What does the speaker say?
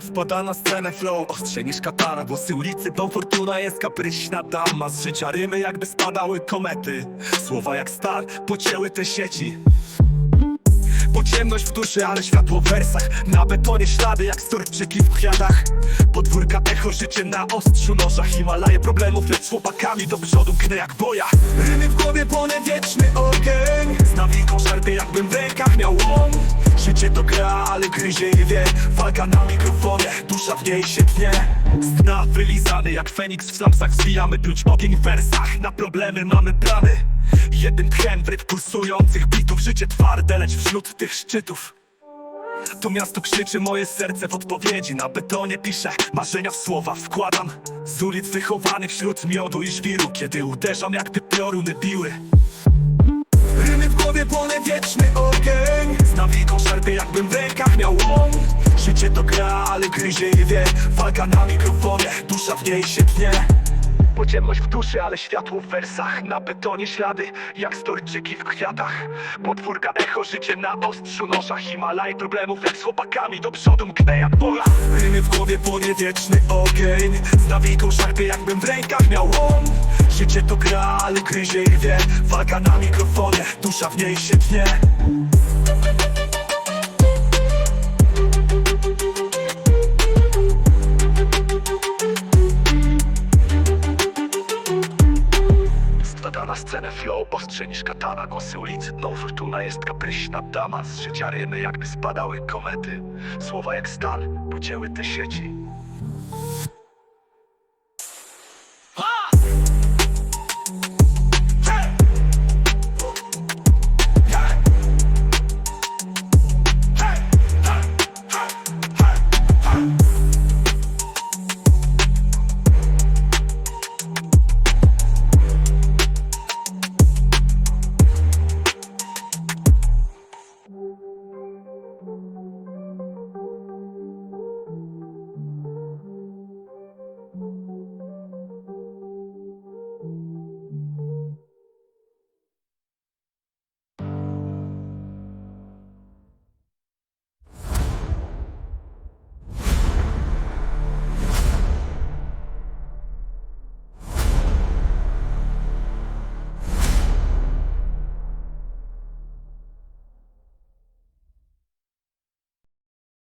Wpada na scenę flow, ostrze niż katana. Głosy ulicy, tą fortuna jest kapryśna dama. Z życia rymy jakby spadały komety. Słowa jak stal pocięły te sieci Pociemność w duszy, ale światło w wersach. Na betonie ślady jak storczyki w kwiatach Podwórka echo, życie na ostrzu noża Himalaje problemów, lecz chłopakami do przodu gnę jak boja. Rymy w głowie płonę wieczny ogień. Z nawiką szarpie jakbym w rękach miał łom Życie to gra, ale gryzie i wie. Walka na mikrofonie, dusza w niej się tnie. Z dna wylizany jak Feniks w samsach. Zwijamy pluć ogień w wersach. Na problemy mamy plany Jeden tchen w rytm pulsujących bitów Życie twarde, lecz wśród tych szczytów. To miasto krzyczy moje serce w odpowiedzi Na betonie piszę, marzenia w słowa wkładam. Z ulic wychowanych wśród miodu i żwiru Kiedy uderzam jakby pioruny biły Rymy w głowie płonę wieczny ogień. Z nawiką szarpie jakbym w rękach miał łom Życie to gra, ale gryzie i wie Walka na mikrofonie, dusza w niej się tnie Pociemność w duszy, ale światło w wersach. Na betonie ślady, jak storczyki w kwiatach. Podwórka echo, życie na ostrzu noża Himalaj problemów, jak z chłopakami. Do przodu mknę jak bola Rymy w głowie płonie wieczny ogień. Z nawiką szarpie jakbym w rękach miał łom. Życie to gra, ale gryzie i wie. Walka na mikrofonie, dusza w niej się tnie Stada na scenę flow, ostrze niż katana Głosy ulicy, no fortuna jest kapryśna dama Z życia rymy jakby spadały komety. Słowa jak stal, pocięły te sieci